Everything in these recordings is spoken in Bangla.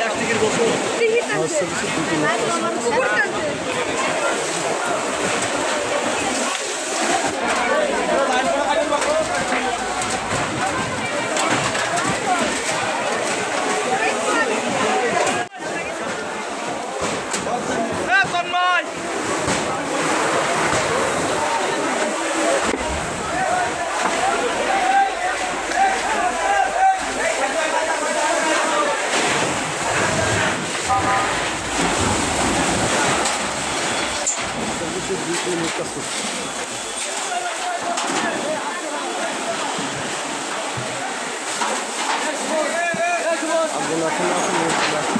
대 এই মুখটা করছে আব্দুল আসলাম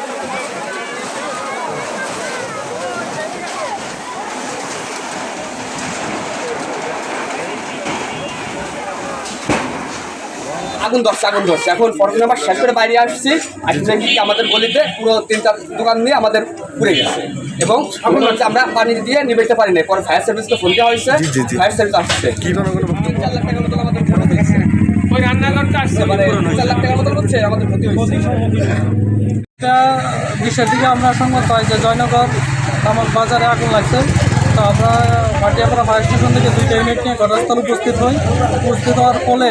আগুন ধরছে আগুন ধরছে। এখন ফটো নাম্বার শেষ করে বাইরে আসছি দেখি কি আমাদের গলিতে পুরো তিন চার দোকান নিয়ে আমাদের পুড়ে গেছে। এবং আগুন ধরছে আমরা পানি দিয়ে নিবেতে পারি না পরে ফায়ার সার্ভিসকে ফোন দেওয়া হয়েছে। ফায়ার সার্ভিস আসছে। কি ধরনের কোনো তিন চার লাখ টাকার মতো আমাদের ক্ষতি হয়েছে। ওই রান্নাঘরটা আসছে। মানে চার লাখ টাকার মতো হচ্ছে আমাদের ক্ষতি হয়েছে। এটা বিশের দিকে আমরা সংবাদ পাই যে জয়নগর আমার বাজারে আগুন লাগছে। তো আমরা ভাটিয়াপাড়া ফায়ার স্টেশন থেকে দুইটা ইউনিট নিয়ে ঘটনাস্থলে উপস্থিত হই। উপস্থিত হওয়ার ফলে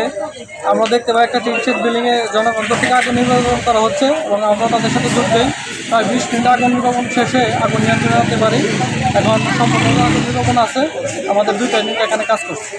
আমরা দেখতে পাই একটা টিনশেড বিল্ডিংয়ে জনগণ থেকে আগুন নির্বাচন করা হচ্ছে এবং আমরা তাদের সাথে যোগ দিই। প্রায় বিশ মিনিট আগুন নির্বাপন শেষে আগুন নিয়ন্ত্রণে আনতে পারি। এখন সম্পূর্ণ আগুন নির্বাপন আছে। আমাদের দুইটা ইউনিট এখানে কাজ করছে।